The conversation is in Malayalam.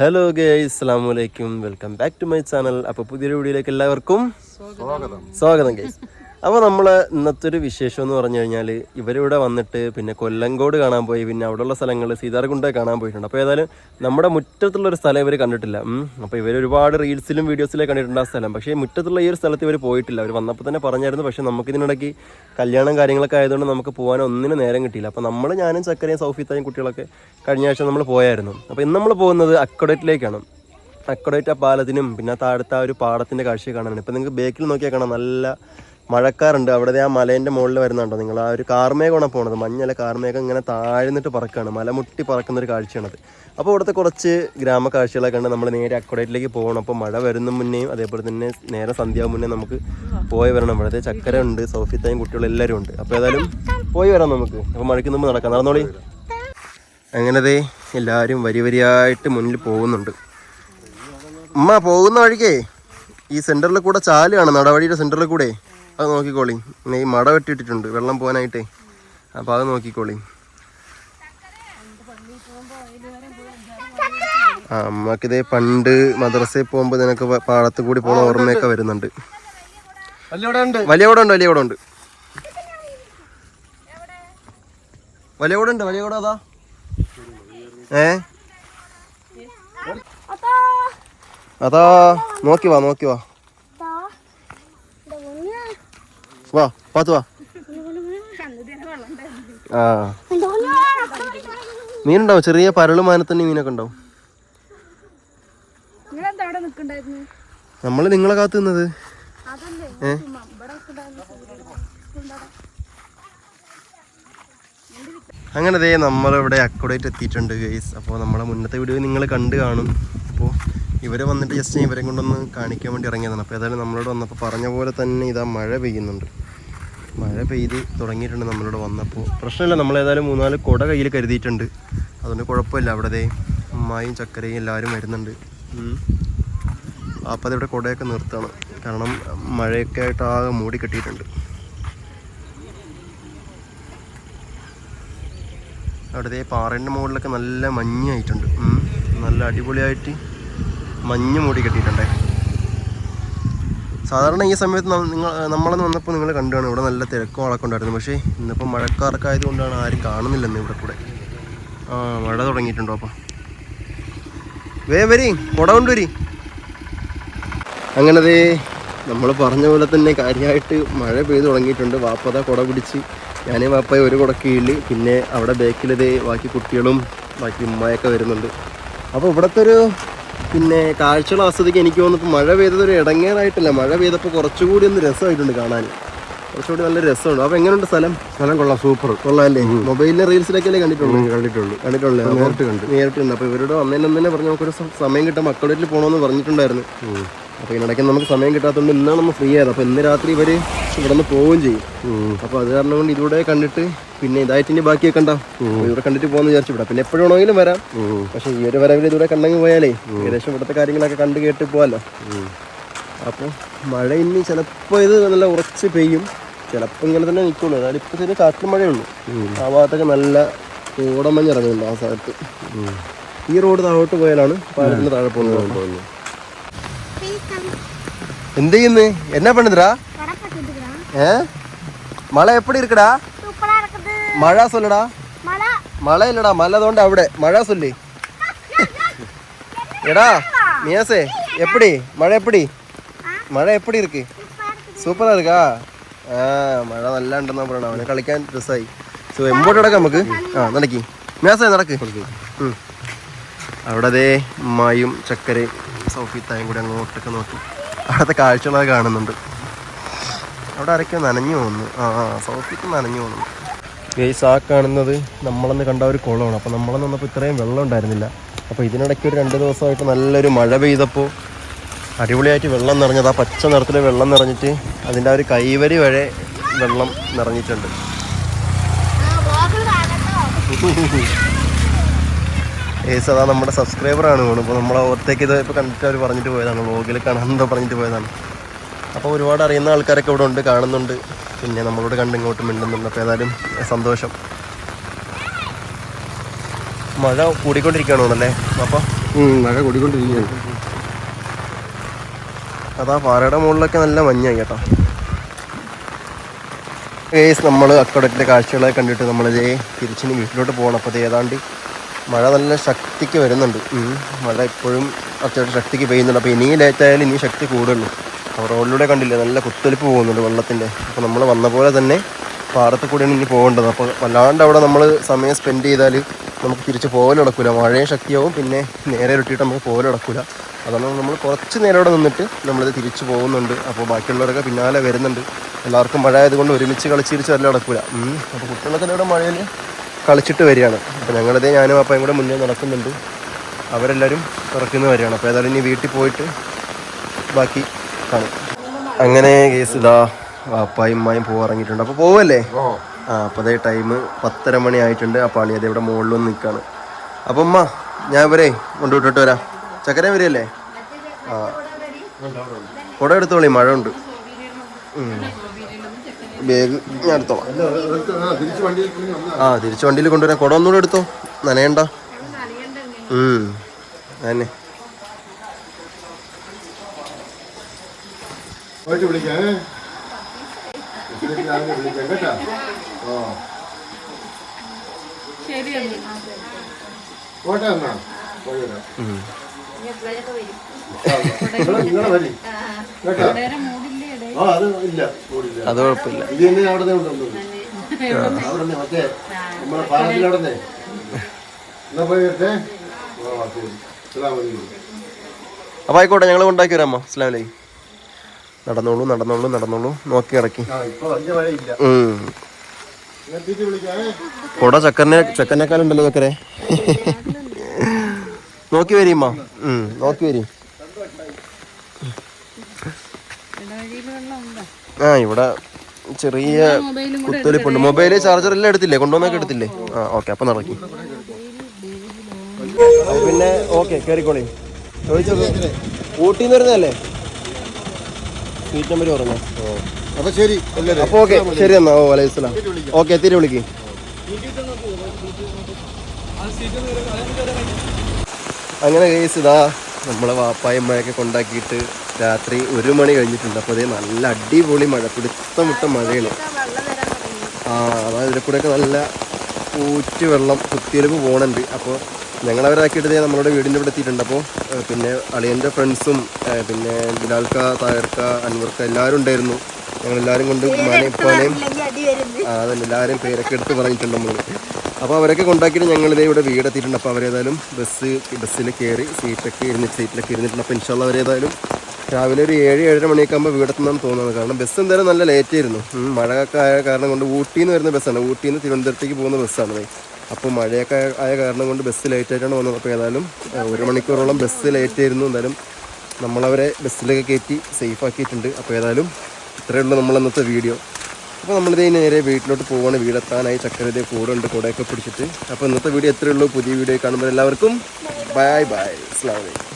ഹലോ ഗേ ഇസ്ലാം വലൈക്കും welcome back to my channel അപ്പോൾ പുതിയൊരു വീഡിയോയിലേക്ക് എല്ലാവർക്കും സ്വാഗതം. സ്വാഗതം ഗേസ് അപ്പോൾ നമ്മൾ ഇന്നത്തെ ഒരു വിശേഷം എന്ന് പറഞ്ഞു കഴിഞ്ഞാൽ ഇവരിവിടെ വന്നിട്ട് പിന്നെ കൊല്ലങ്കോട് കാണാൻ പോയി പിന്നെ അവിടെയുള്ള സ്ഥലങ്ങൾ സീതാർകുണ്ട കാണാൻ പോയിട്ടുണ്ട്. അപ്പോൾ ഏതായാലും നമ്മുടെ മുറ്റത്തുള്ള ഒരു സ്ഥലം ഇവർ കണ്ടിട്ടില്ല. അപ്പോൾ ഇവർ ഒരുപാട് റീൽസിലും വീഡിയോസിലും കണ്ടിട്ടുണ്ട് ആ സ്ഥലം. പക്ഷേ മുറ്റത്തുള്ള ഈ ഒരു സ്ഥലത്ത് ഇവർ പോയിട്ടില്ല. അവർ വന്നപ്പോൾ തന്നെ പറഞ്ഞായിരുന്നു പക്ഷേ നമുക്കിതിനിടയ്ക്ക് കല്യാണം കാര്യങ്ങളൊക്കെ ആയതുകൊണ്ട് നമുക്ക് പോകാൻ ഒന്നിനും നേരം കിട്ടിയില്ല. അപ്പോൾ നമ്മൾ ഞാനും ചക്കരയും സൗഫിത്തായും കുട്ടികളൊക്കെ കഴിഞ്ഞ ആഴ്ച നമ്മൾ പോയായിരുന്നു. അപ്പോൾ ഇന്ന് നമ്മൾ പോകുന്നത് അക്കോഡേറ്റിലേക്കാണ്. അക്കോഡേറ്റ് ആ പാലത്തിനും പിന്നെ താഴത്തെ ആ ഒരു പാടത്തിന്റെ കാഴ്ച കാണാനാണ്. ഇപ്പോൾ നിങ്ങൾക്ക് ബേക്കിൽ നോക്കിയാൽ കാണാം. നല്ല മഴക്കാറുണ്ട്. അവിടെ ആ മലേന്റെ മുകളിൽ വരുന്നുണ്ടോ നിങ്ങൾ? ആ ഒരു കാർമേഘമാണ് പോണത്? മഞ്ഞല്ല കാർമേഘം ഇങ്ങനെ താഴ്ന്നിട്ട് പറക്കുകയാണ് മലമുട്ടി പറക്കുന്ന ഒരു കാഴ്ചയാണത്. അപ്പോൾ ഇവിടുത്തെ കുറച്ച് ഗ്രാമ കാഴ്ചകളൊക്കെ കണ്ട് നമ്മൾ നേരെ അക്കോഡേറ്റിലേക്ക് പോകണം. അപ്പോൾ മഴ വരുന്ന മുന്നേയും അതേപോലെ തന്നെ നേരെ സന്ധ്യാവും മുന്നേ നമുക്ക് പോയി വരണം. ഇവിടുത്തെ ചക്കര ഉണ്ട് സോഫിത്തായും കുട്ടികളും എല്ലാവരും ഉണ്ട്. അപ്പോൾ ഏതായാലും പോയി വരാം നമുക്ക്. അപ്പോൾ മഴയ്ക്ക് മുമ്പ് നടക്കാം. നടന്നോളി. അങ്ങനത്തെ എല്ലാവരും വരി വരിയായിട്ട് മുന്നിൽ പോകുന്നുണ്ട്. അമ്മ പോകുന്ന വഴിക്കേ. ഈ സെന്ററിൽ കൂടെ ചാലുകയാണ് നടവഴിയുടെ സെന്ററിൽ കൂടെ. അത് നോക്കിക്കോളി. പിന്നെ ഈ മട വെട്ടിയിട്ടിട്ടുണ്ട്. വെള്ളം പോകാനായിട്ടേ. അപ്പോൾ അത് നോക്കിക്കോളി. ആ അമ്മക്കിതേ പണ്ട് മദ്രസയിൽ പോകുമ്പോൾ നിനക്ക് പാടത്ത് കൂടി പോണ ഓർമ്മയൊക്കെ വരുന്നുണ്ട്. വലിയ കൂടെ ഉണ്ട് വലിയ കൂടെ ഉണ്ട് വലിയ കൂടെ ഉണ്ട് വലിയ കൂടെ അതാ. ഏ? അതാ. നോക്കി വാ നോക്കി വാ. വാ പാത്തു വാ. ആ. മീനുണ്ടാവും ചെറിയ പരൾ മാനത്തന്നെ മീനൊക്കെ ഉണ്ടാവും. നമ്മൾ നിങ്ങളെ കാത്തു നിന്നത്. ഏ? അങ്ങനെ ദേ നമ്മളിവിടെ അക്കോഡേറ്റ് എത്തിയിട്ടുണ്ട് ഗൈസ് അപ്പോൾ നമ്മളെ മുന്നത്തെ വീഡിയോ നിങ്ങൾ കണ്ടു കാണും. അപ്പോൾ ഇവരെ വന്നിട്ട് ജസ്റ്റ് ഇവരെ കൊണ്ടൊന്ന് കാണിക്കാൻ വേണ്ടി ഇറങ്ങിയതാണ്. അപ്പോൾ ഏതായാലും നമ്മളോട് വന്നപ്പോൾ പറഞ്ഞ പോലെ തന്നെ ഇതാ മഴ പെയ്യുന്നുണ്ട്. മഴ പെയ്ത് തുടങ്ങിയിട്ടുണ്ട് നമ്മളിവിടെ വന്നപ്പോൾ. പ്രശ്നമില്ല നമ്മൾ ഏതായാലും മൂന്നാൽ കുട കയ്യിൽ കരുതിയിട്ടുണ്ട്. അതുകൊണ്ട് കുഴപ്പമില്ല അവിടത്തെ അമ്മായും ചക്കരയും എല്ലാവരും വരുന്നുണ്ട്. അപ്പം അതിവിടെ കുടയൊക്കെ നിർത്തണം. കാരണം മഴയൊക്കെ ആയിട്ട് ആകെ മൂടി കെട്ടിയിട്ടുണ്ട്. അവിടുത്തെ പാറേന്റെ മുകളിലൊക്കെ നല്ല മഞ്ഞായിട്ടുണ്ട്. നല്ല അടിപൊളിയായിട്ട് മഞ്ഞ് മൂടി കെട്ടിയിട്ടുണ്ടേ. സാധാരണ ഈ സമയത്ത് നിങ്ങൾ നമ്മളെന്ന് വന്നപ്പോൾ നിങ്ങൾ കണ്ടുകാണ് ഇവിടെ നല്ല തിരക്കും ആളൊക്കെ ഉണ്ടായിരുന്നു. പക്ഷേ ഇന്നിപ്പോൾ മഴക്കാർക്ക് ആയതുകൊണ്ടാണ് ആരും കാണുന്നില്ലെന്ന് ഇവിടെ കൂടെ. ആ മഴ തുടങ്ങിയിട്ടുണ്ടോ അപ്പം? വേ വരി കുട കൊണ്ടുവരി അങ്ങനെ ദേ നമ്മൾ പറഞ്ഞ പോലെ തന്നെ കാര്യമായിട്ട് മഴ പെയ്ത് തുടങ്ങിയിട്ടുണ്ട്. വാപ്പത കുട പിടിച്ച് ഞാനേ വാപ്പയെ ഒരു കുട കീഴിൽ പിന്നെ അവിടെ ബേക്കിലതേ ബാക്കി കുട്ടികളും ബാക്കി ഉമ്മയൊക്കെ വരുന്നുണ്ട്. അപ്പോൾ ഇവിടുത്തെ ഒരു പിന്നെ കാഴ്ചകൾ ആസ്വദിക്കാൻ എനിക്ക് തോന്നുന്നു മഴ പെയ്തത് ഒരു ഇടങ്ങേറായിട്ടില്ല. മഴ പെയ്തപ്പോൾ കുറച്ചുകൂടി ഒന്ന് രസമായിട്ടുണ്ട് കാണാൻ. കുറച്ചുകൂടി നല്ല രസമാണ് അപ്പോൾ എങ്ങനെയുണ്ട് സ്ഥലം? സ്ഥലം കൊള്ളാം സൂപ്പർ. കൊള്ളാമല്ലേ മൊബൈലിലെ റീൽസിലൊക്കെ കണ്ടിട്ടുള്ളൂ? കണ്ടിട്ടുള്ളൂ. കണ്ടിട്ടുള്ളൂ. നേരിട്ട് കണ്ടു. നേരിട്ട് കണ്ടു. അപ്പോൾ ഇവരോട് വന്നതിന് തന്നെ പറഞ്ഞു നമുക്കൊരു സമയം കിട്ടാൻ മക്കളുടെ പോകണമെന്ന് പറഞ്ഞിട്ടുണ്ടായിരുന്നു. അപ്പോൾ ഇതിനിടയ്ക്ക് നമുക്ക് സമയം കിട്ടാത്തതുകൊണ്ട് ഇന്നാണ് നമ്മൾ ഫ്രീ ആയത്. അപ്പോൾ ഇന്ന് രാത്രി ഇവർ ഇവിടെ നിന്ന് പോവുകയും ചെയ്യും. അപ്പോൾ അത് കാരണം കൊണ്ട് ഇതിലൂടെ കണ്ടിട്ട് പിന്നെ ഇതായിട്ട് ഇനി ബാക്കിയൊക്കെ ഉണ്ടാവും ഇവിടെ കണ്ടിട്ട് പോകാൻ വിചാരിച്ചു വിടാം പിന്നെ എപ്പോഴാണെങ്കിലും വേണമെങ്കിലും വരാം പക്ഷേ ഈ ഒരു വരവിൽ ഇതിലൂടെ കണ്ടെങ്കിൽ പോയാലേ ഏകദേശം ഇവിടുത്തെ കാര്യങ്ങളൊക്കെ കണ്ട് കേട്ട് പോകാമല്ലോ അപ്പോൾ മഴ ഇനി ചിലപ്പോൾ ഇത് നല്ല ഉറച്ച് പെയ്യും. ചിലപ്പോൾ ഇങ്ങനെ തന്നെ നിൽക്കുള്ളൂ അതായത് ഇപ്പോൾ ചെറിയ കാറ്റിൽ മഴയുള്ളൂ ആ ഭാഗത്തൊക്കെ നല്ല കോടമഞ്ഞ് ഇറങ്ങുന്നുണ്ട് ആ സ്ഥലത്ത് ഈ റോഡ് താഴോട്ട് പോയാലാണ് പാലത്തിന് താഴെ പോകുന്നത് എന്ത് ചെയ്യുന്നു എന്നാ പണിതരാ ഏ മഴ എപ്പടി ഇരിക്കടാ മഴ சொல்லடா மழை இல்லடா மழை தோண்ட അവിടെ மழை சொல்லி എടാ മിയാസേ எப்படி മഴ எப்படி മഴ எப்படி இருக்கு സൂപ്പറാ ഇരിക്കാ ആ മഴ നല്ല ഉണ്ടെന്നാ പറയണ. അവനെ കളിക്കാൻ രസമായി സോ എമ്പോട്ട് നടക്കാം നമുക്ക്. ആ നടക്കി. മ്യാസായി നടക്ക്. അവിടെ അതേ ഉമ്മായും ചക്കരയും സൗഫിത്തായും കൂടി അങ്ങോട്ടൊക്കെ നോക്കി. അവിടുത്തെ കാഴ്ചകളൊക്കെ കാണുന്നുണ്ട്. അവിടെ ആരൊക്കെയോ നനഞ്ഞു പോകുന്നു ആ ആ സൗഫിക്ക് നനഞ്ഞു പോകുന്നു ഗേസ് ആ കാണുന്നത് നമ്മളന്ന് കണ്ട ഒരു കുളമാണ്. അപ്പോൾ നമ്മളന്ന് വന്നപ്പോൾ ഇത്രയും വെള്ളം ഉണ്ടായിരുന്നില്ല. അപ്പോൾ ഇതിനിടയ്ക്ക് ഒരു രണ്ട് ദിവസമായിട്ട് നല്ലൊരു മഴ പെയ്തപ്പോൾ അടിപൊളിയായിട്ട് വെള്ളം നിറഞ്ഞത്. ആ പച്ച നിറത്തിൽ വെള്ളം നിറഞ്ഞിട്ട് അതിന്റെ ആ ഒരു കൈവരി വരെ വെള്ളം നിറഞ്ഞിട്ടുണ്ട്. ഏസ് അതാ നമ്മുടെ സബ്സ്ക്രൈബറാണ് വേണം ഇപ്പോൾ നമ്മളെ ഓർത്തേക്ക് ഇത് ഇപ്പോൾ കണ്ടിട്ട് അവർ പറഞ്ഞിട്ട് പോയതാണ്. വ്ളോഗിൽ കാണാമെന്നോ പറഞ്ഞിട്ട് പോയതാണ്. അപ്പോൾ ഒരുപാട് അറിയുന്ന ആൾക്കാരൊക്കെ ഇവിടെ ഉണ്ട് കാണുന്നുണ്ട്. പിന്നെ നമ്മളോട് കണ്ട് ഇങ്ങോട്ട് മിണ്ടുന്നുണ്ട്. അപ്പോൾ ഏതായാലും സന്തോഷം. മഴ കൂടിക്കൊണ്ടിരിക്കുകയാണോ അല്ലേ അപ്പോൾ മഴ കൂടിക്കൊണ്ടിരിക്കുകയാണ്. അതാ പാറയുടെ മുകളിലൊക്കെ നല്ല മഞ്ഞായി കേട്ടോ. കേസ് നമ്മൾ അക്കടത്തിന്റെ കാഴ്ചകളെ കണ്ടിട്ട് നമ്മളിതേ തിരിച്ചിന് വീട്ടിലോട്ട് പോകണം. അപ്പോൾ ഏതാണ്ട് മഴ നല്ല ശക്തിക്ക് വരുന്നുണ്ട്. മഴ ഇപ്പോഴും അത്യാവശ്യം ശക്തിക്ക് പെയ്യുന്നുണ്ട്. അപ്പോൾ ഇനിയും ലേറ്റായാലും ഇനിയും ഇനി ശക്തി കൂടുള്ളൂ. അപ്പോൾ റോഡിലൂടെ കണ്ടില്ല നല്ല കുത്തൊലിപ്പ് പോകുന്നുണ്ട് വെള്ളത്തിന്റെ അപ്പോൾ നമ്മൾ വന്ന പോലെ തന്നെ പാടത്ത് കൂടെയാണ് ഇനി പോകേണ്ടത്. അപ്പോൾ വല്ലാണ്ട് അവിടെ നമ്മൾ സമയം സ്പെൻഡ് ചെയ്താൽ നമുക്ക് തിരിച്ച് പോകൽ മഴയും ശക്തിയാവും പിന്നെ നേരെ ഇരുട്ടിയിട്ട് നമുക്ക് പോകൽ അതാണ് നമ്മൾ കുറച്ച് നേരം അവിടെ നിന്നിട്ട് നമ്മളിത് തിരിച്ചു പോകുന്നുണ്ട്. അപ്പോൾ ബാക്കിയുള്ളവരൊക്കെ പിന്നാലെ വരുന്നുണ്ട്. എല്ലാവർക്കും മഴ ആയതുകൊണ്ട് ഒരുമിച്ച് കളിച്ചിരിച്ച് വല്ല നടക്കില്ല അപ്പോൾ കുട്ടികളൊക്കെ ഇവിടെ മഴയിൽ കളിച്ചിട്ട് വരികയാണ്. അപ്പോൾ ഞങ്ങളിതേ ഞാനും അപ്പയും കൂടെ മുന്നേ നടക്കുന്നുണ്ട്. അവരെല്ലാവരും ഇറക്കുന്ന വരികയാണ് അപ്പോൾ ഏതായാലും ഇനി വീട്ടിൽ പോയിട്ട് ബാക്കി കാണും. അങ്ങനെ കേസ് ഇതാ അപ്പായും ഉമ്മായും പോകാറങ്ങിയിട്ടുണ്ട് അപ്പോൾ പോവല്ലേ? ആ അപ്പോൾ അതേ ടൈം പത്തര മണി ആയിട്ടുണ്ട്. അളി അതേ ഇവിടെ മുകളിൽ വന്ന് നിൽക്കുകയാണ് അപ്പം ഉമ്മ ഞാൻ ഇവരെ കൊണ്ടുവിട്ടിട്ട് വരാം. ചക്കര വരികയല്ലേ? ആ. കുട എടുത്തോളി മഴ ഉണ്ട് ബാഗ് ഞാൻ എടുത്തോളാം തിരിച്ച് വണ്ടിയിൽ കൊണ്ട് വന്നാ ആ തിരിച്ച് വണ്ടിയിൽ കൊണ്ടുവരാം. കുട ഒന്നുകൂടെ എടുത്തോ. നനയണ്ട. തന്നെ ശരി എന്നാ. പോയി വരാം. അത് കുഴപ്പമില്ല. ഇത് തന്നെ അവിടെ മറ്റേ നമ്മളെ പാലത്തിൽ എന്നാ പോയി വരട്ടെ? അപ്പോൾ ആയിക്കോട്ടെ ഞങ്ങൾ കൊണ്ടാക്കി വരാം അമ്മ. നടന്നോളൂ നടന്നോളൂ നടന്നോളൂ. നോക്കി ഇറക്കി. കുട ചക്കറിനെ ചക്കനേക്കാളുണ്ടല്ലോ ചക്കരെ. നോക്കി വരീമ്മ ഉം നോക്കി വരീ. ആ ഇവിടെ ചെറിയ കുത്തൊലിപ്പുണ്ട് മൊബൈൽ ചാർജർ എല്ലാം എടുത്തില്ലേ? കൊണ്ടുവന്നൊക്കെ എടുത്തില്ലേ? ആ ഓക്കെ അപ്പൊ നടക്കി. പിന്നെ ഓക്കെ കേറിക്കോളി. ചോദിച്ചോ ഊട്ടിന്ന് വരുന്നതല്ലേ? സീറ്റ് നമ്പർ പറഞ്ഞു? അപ്പൊ ശരി അപ്പൊ ഓക്കെ ശരി എന്നാ ഓ അലൈഹി സ്വലാം ഓക്കെ തിരി വിളിക്ക്. അങ്ങനെ കേസ് ഇതാ നമ്മളെ വാപ്പായമ്മയൊക്കെ കൊണ്ടാക്കിയിട്ട് രാത്രി ഒരു മണി കഴിഞ്ഞിട്ടുണ്ട്. അപ്പോൾ അതേ നല്ല അടിപൊളി മഴ പിടുത്തം വിട്ട മഴയാണ്. ആ അതായത് ഇതിൽ കൂടെയൊക്കെ നല്ല ഊറ്റ് വെള്ളം കുത്തിയൊലിപ്പ് പോകണുണ്ട് അപ്പോൾ ഞങ്ങളവരാക്കിയിട്ട് ഞാൻ നമ്മളുടെ വീടിന്റെ ഇവിടെ എത്തിയിട്ടുണ്ട്. അപ്പോൾ പിന്നെ അളിയന്റെ ഫ്രണ്ട്സും പിന്നെ ബിലാൽക്ക തായർക്ക അൻവർക്ക എല്ലാവരും ഉണ്ടായിരുന്നു. ഞങ്ങളെല്ലാവരും കൊണ്ട് ഉമ്മാനെയും ആ അതെല്ലാവരും പേരൊക്കെ എടുത്ത് പറഞ്ഞിട്ടുണ്ട് നമ്മൾ അപ്പോൾ അവരൊക്കെ കൊണ്ടാക്കിയിട്ട് ഞങ്ങളിതേ ഇവിടെ വീടെത്തിയിട്ടുണ്ട് അപ്പോൾ അവരേതായാലും ബസ് ബസ്സിൽ കയറി സീറ്റൊക്കെ ഇരുന്നിട്ട് സീറ്റിലൊക്കെ ഇരുന്നിട്ടുണ്ട്. അപ്പോൾ ഇൻഷാല്ല അവരേതായാലും രാവിലെ ഒരു ഏഴ് ഏഴര മണിയൊക്കെ ആകുമ്പോൾ വീടെത്തുന്നതെന്ന് തോന്നുന്നത്. കാരണം ബസ് എന്തായാലും നല്ല ലേറ്റ് ആയിരുന്നു. മഴയൊക്കെ ആയ കാരണം കൊണ്ട് ഊട്ടിയിൽ നിന്ന് വരുന്ന ബസ്സാണ് ഊട്ടിയിൽ നിന്ന് തിരുവനന്തപുരത്തേക്ക് പോകുന്ന ബസ്സാണ് അപ്പോൾ മഴയൊക്കെ ആയ- കാരണം കൊണ്ട് ബസ് ലേറ്റ് ആയിട്ടാണ് വന്നത്. അപ്പോൾ ഏതായാലും ഒരു മണിക്കൂറോളം ബസ് ലേറ്റ് ആയിരുന്നു. എന്തായാലും നമ്മളവരെ ബസ്സിലൊക്കെ കയറ്റി സേഫ് ആക്കിയിട്ടുണ്ട്. അപ്പോൾ ഏതായാലും ഇത്രയുള്ള ഇന്നത്തെ വീഡിയോ അപ്പോൾ നമ്മളിത് നേരെ വീട്ടിലോട്ട് പോവാണ്. വീടെത്താനായി ചക്കരതേ കൂടെ ഉണ്ട് കൂടെയൊക്കെ പിടിച്ചിട്ട്. അപ്പോൾ ഇന്നത്തെ വീഡിയോ എത്രയുള്ളൂ പുതിയ വീഡിയോ കാണുമ്പോൾ എല്ലാവർക്കും ബൈ ബൈ അസ്ലാം വലൈക്കും